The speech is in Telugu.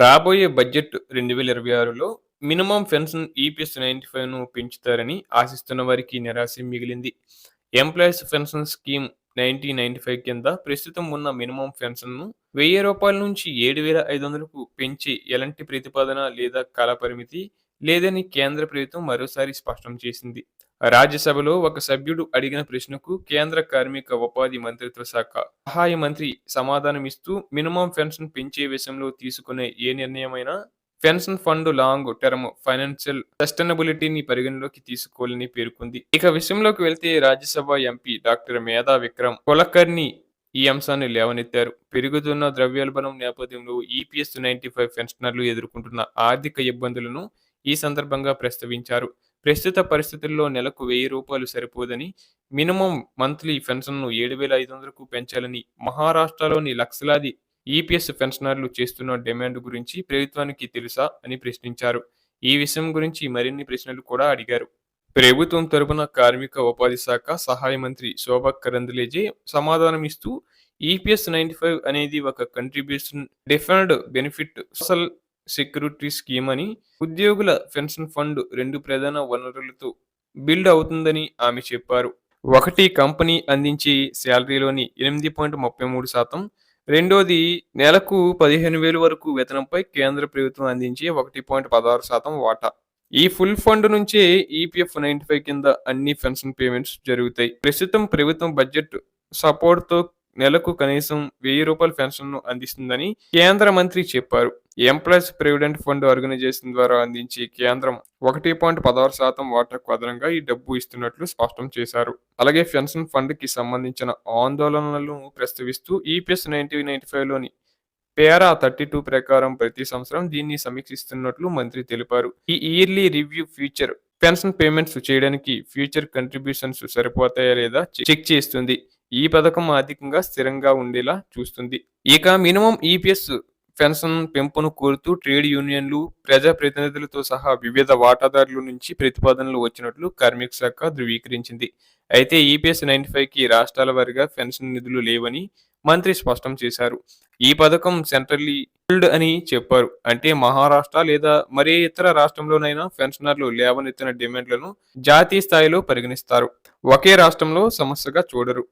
రాబోయే బడ్జెట్ రెండు వేల ఇరవై ఆరులో మినిమం పెన్షన్ ఈపీఎస్ నైన్టీ ఫైవ్ను పెంచుతారని ఆశిస్తున్న వారికి నిరాశ మిగిలింది. Employees pension scheme nineteen ninety five కింద ప్రస్తుతం ఉన్న మినిమం పెన్షన్ను వెయ్యి రూపాయల నుంచి ఏడు వేల ఐదు వందలకు పెంచి ఎలాంటి ప్రతిపాదన లేదా కాల పరిమితి లేదని కేంద్ర ప్రభుత్వం మరోసారి స్పష్టం చేసింది. రాజ్యసభలో ఒక సభ్యుడు అడిగిన ప్రశ్నకు కేంద్ర కార్మిక ఉపాధి మంత్రిత్వ శాఖ సహాయ మంత్రి సమాధానమిస్తూ మినిమం పెన్షన్ పెంచే విషయంలో తీసుకునే ఏ నిర్ణయమైనా pension fund long term financial సస్టైనబిలిటీని పరిగణలోకి తీసుకోవాలని పేర్కొంది. ఇక విషయంలోకి వెళ్తే రాజ్యసభ ఎంపీ డాక్టర్ మేధా విక్రమ్ కులకర్ణి ఈ అంశాన్ని లేవనెత్తారు. పెరుగుతున్న ద్రవ్యోల్బణం నేపథ్యంలో ఈపీఎస్ నైన్టీ ఫైవ్ పెన్షనర్లు ఎదుర్కొంటున్న ఆర్థిక ఇబ్బందులను ఈ సందర్భంగా ప్రస్తావించారు. ప్రస్తుత పరిస్థితుల్లో నెలకు వెయ్యి రూపాయలు సరిపోదని మినిమం మంత్లీ పెన్షన్ను ఏడు వేల ఐదు వందలకు పెంచాలని మహారాష్ట్రలోని లక్షలాది ఈపీఎస్ పెన్షనర్లు చేస్తున్న డిమాండ్ గురించి ప్రభుత్వానికి తెలుసా అని ప్రశ్నించారు. ఈ విషయం గురించి మరిన్ని ప్రశ్నలు కూడా అడిగారు. ప్రభుత్వం తరపున కార్మిక ఉపాధి శాఖ సహాయ మంత్రి శోభా కరంద్లేజే సమాధానమిస్తూ ఈపీఎస్ నైన్టీ ఫైవ్ అనేది ఒక contribution different benefit social security scheme అని ఉద్యోగుల పెన్షన్ ఫండ్ రెండు ప్రధాన వనరులతో బిల్డ్ అవుతుందని ఆమె చెప్పారు. ఒకటి కంపెనీ అందించే శాలరీలోని ఎనిమిది పాయింట్ ముప్పై మూడు శాతం రెండోది నెలకు పదిహేను వేలు వరకు వేతనంపై కేంద్ర ప్రభుత్వం అందించే ఒకటి పాయింట్ పదహారు శాతం వాటా. ఈ ఫుల్ ఫండ్ నుంచే ఈపీఎఫ్ నైన్టీ ఫైవ్ కింద అన్ని పెన్షన్ పేమెంట్స్ జరుగుతాయి. ప్రస్తుతం ప్రభుత్వం బడ్జెట్ సపోర్ట్తో నెలకు కనీసం వెయ్యి రూపాయల పెన్షన్ను అందిస్తుందని కేంద్ర మంత్రి చెప్పారు. ఎంప్లాయీస్ ప్రావిడెంట్ ఫండ్ ఆర్గనైజేషన్ ద్వారా అందించే కేంద్రం ఒకటి పాయింట్ పదహారు శాతం వాటాకు అదనంగా ఈ డబ్బు ఇస్తున్నట్లు స్పష్టం చేశారు. అలాగే పెన్షన్ ఫండ్కి సంబంధించిన ఆందోళనలను ప్రస్తావిస్తూ ఈపీఎస్ నైన్టీన్ నైన్టీ ఫైవ్లోని పేరా థర్టీ టూ ప్రకారం ప్రతి సంవత్సరం దీన్ని సమీక్షిస్తున్నట్లు మంత్రి తెలిపారు. ఈ yearly review future pension payments చేయడానికి ఫ్యూచర్ కంట్రిబ్యూషన్స్ సరిపోతాయా లేదా చెక్ చేస్తుంది. ఈ పథకం ఆర్థికంగా స్థిరంగా ఉండేలా చూస్తుంది. ఇక మినిమం ఈపీఎస్ పెన్షన్ పెంపును కోరుతూ ట్రేడ్ యూనియన్లు ప్రజా ప్రతినిధులతో సహా వివిధ వాటాదారుల నుంచి ప్రతిపాదనలు వచ్చినట్లు కార్మిక శాఖ ధృవీకరించింది. అయితే ఈపీఎస్ నైన్టీ ఫైవ్కి రాష్ట్రాల వారీగా పెన్షన్ నిధులు లేవని మంత్రి స్పష్టం చేశారు. ఈ పథకం సెంట్రల్లీ అని చెప్పారు. అంటే మహారాష్ట్ర లేదా మరే ఇతర రాష్ట్రంలోనైనా పెన్షనర్లు లేవనెత్తిన డిమాండ్లను జాతీయ స్థాయిలో పరిగణిస్తారు. ఒకే రాష్ట్రంలో సమస్యగా చూడరు.